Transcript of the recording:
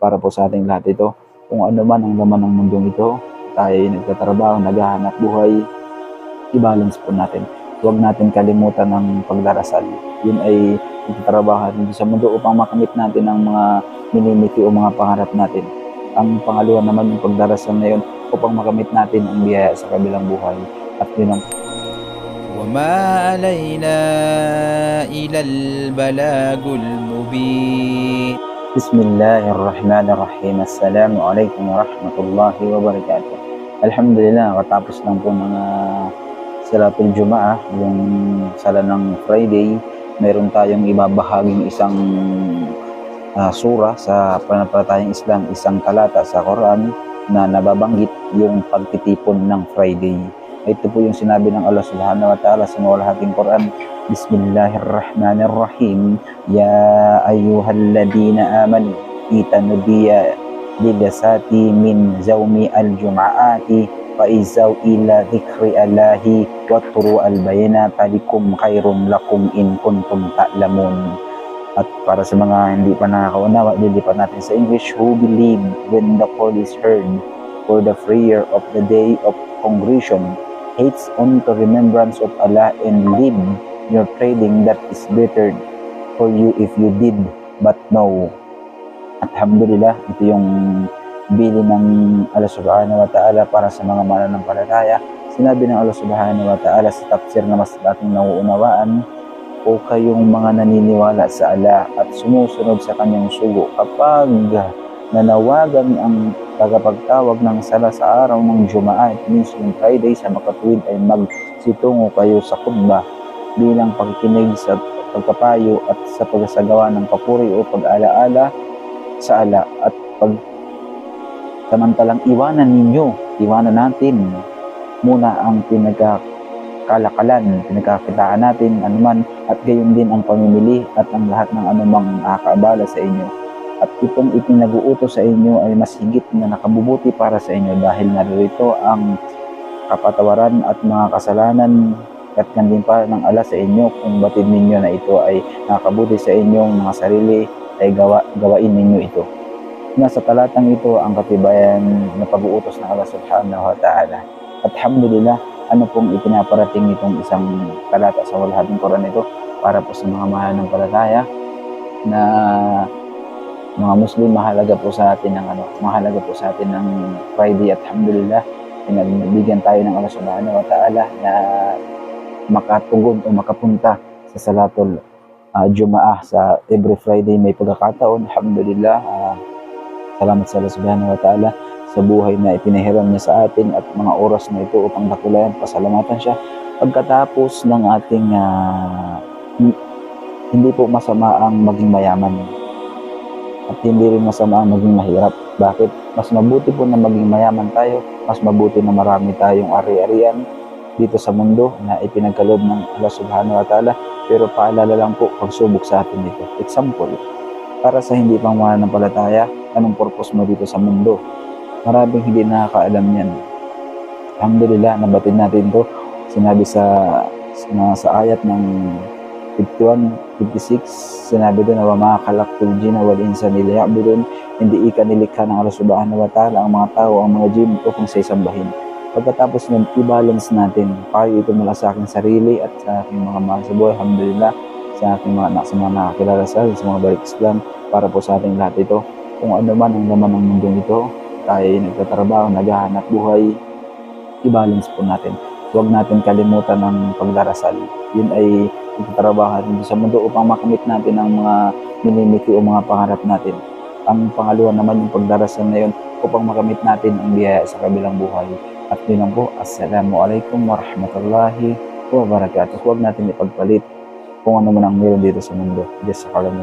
para po sa ating lahat ito. Kung ano man ang laman ng mundong ito, tayo ay nagtatrabaho, naghahanap buhay, i-balance po natin. Huwag natin kalimutan ng pagdarasal. Yun ay nagtatrabaho natin sa mundo upang makamit natin ang mga minimiti o mga pangarap natin. Ang pangalawa naman yung pagdarasal na yun upang makamit natin ang biyaya sa kabilang buhay. At yun ang وما علينا إلى البلاغ المبين Bismillahirrahmanirrahim. Assalamualaikum warahmatullahi wabarakatuh. Alhamdulillah, katapos lang po mga salatul Jumaah, yung sala ng Friday, meron tayong ibabahaging isang ah, sura sa pananampalatayang Islam, isang talata sa Quran na nababanggit yung pagtitipon ng Friday. Ito po yung sinabi ng Allah Subhanahu wa Ta'ala sa mawalahating Quran. Bismillahirrahmanirrahim. Ya ayyuhalladina amanu itanudiya lidasati min zawmi al-jum'aati fa izaw ila dhikri Allahi wa turu al-bayanata likum khairun lakum in kuntum ta'lamun. At para sa mga hindi pa nakakaunawa, lilipat natin sa English, who believe when the call is heard for the prayer of the day of congregation hates on to remembrance of Allah and live your trading that is better for you if you did but know. Alhamdulillah, ito yung bili ng Allah subhanahu wa ta'ala para sa mga mananampalataya. Sinabi ng Allah subhanahu wa ta'ala sa tafsir na mas ating nauunawaan, o kayong mga naniniwala sa Allah at sumusunod sa kanyang sugo kapag nanawagan ang tagapagtawag ng sala sa araw ng Jumaa at means yung Friday sa makatuwid ay magsitungo kayo sa khutbah bilang pagkikinig sa pagkapayo at sa pagsasagawa ng papuri o pag-alaala sa ala at pag samantalang iwanan ninyo, iwanan natin muna ang pinagkakalakalan, pinagkakitaan natin anuman at gayon din ang pamimili at ang lahat ng anumang nakakaabala sa inyo at itong ipinag-uutos sa inyo ay mas higit na nakabubuti para sa inyo dahil narito ang kapatawaran at mga kasalanan at din pa ng ala sa inyo kung batid ninyo na ito ay nakabuti sa inyong mga sarili ay gawa, gawain ninyo ito. Nasa talatang ito ang katibayan na pag-uutos ng Allah subhanahu wa ta'ala. At alhamdulillah, ano pong ipinaparating itong isang talata sa walahating Quran ito para po sa mga mahal ng palataya na mga Muslim, mahalaga po sa atin ng ano, mahalaga po sa atin ng Friday at alhamdulillah, pinagbigyan tayo ng Allah Subhanahu wa Ta'ala na makatugod o makapunta sa Salatul uh, Jumaah sa every Friday. May pagkakataon. Alhamdulillah, ah, salamat sa Allah Subhanahu wa Ta'ala sa buhay na ipinahiram niya sa atin at mga oras na ito upang dakulayan, pasalamatan siya. Pagkatapos ng ating ah, hindi po masama ang maging mayaman at hindi rin masama ang maging mahirap. Bakit? Mas mabuti po na maging mayaman tayo, mas mabuti na marami tayong ari-arian dito sa mundo na ipinagkaloob ng Allah Subhanahu wa Ta'ala. Pero paalala lang po, pagsubok sa atin ito. Example, para sa hindi pang mananampalataya, anong purpose mo dito sa mundo? Maraming hindi nakakaalam yan. Alhamdulillah, nabatid natin to. Sinabi sa, sa, sa ayat ng 51, 56, sinabi doon na wa mga kalaktul jina wal insan nila ya'budun, hindi ika nilikha ng Allah subhanahu wa ta'ala ang mga tao, ang mga jin upang sa isambahin. Pagkatapos nun, i-balance natin. Payo ito mula sa aking sarili at sa aking mga mahal sa buhay. Alhamdulillah, sa aking mga anak, sa mga nakakilala sa sa mga balik Islam, para po sa ating lahat ito. Kung ano man ang laman ng mundong ito, tayo ay nagtatrabaho, naghahanap buhay, i-balance po natin. Huwag natin kalimutan ng pagdarasal. Yun ay natin sa mundo upang makamit natin ang mga minimiti o mga pangarap natin. Ang pangalawa naman yung pagdarasal na yun upang makamit natin ang biyaya sa kabilang buhay. At yun lang po, Assalamualaikum warahmatullahi wabarakatuh. Huwag natin ipagpalit kung ano man ang meron dito sa mundo. Just sa kalam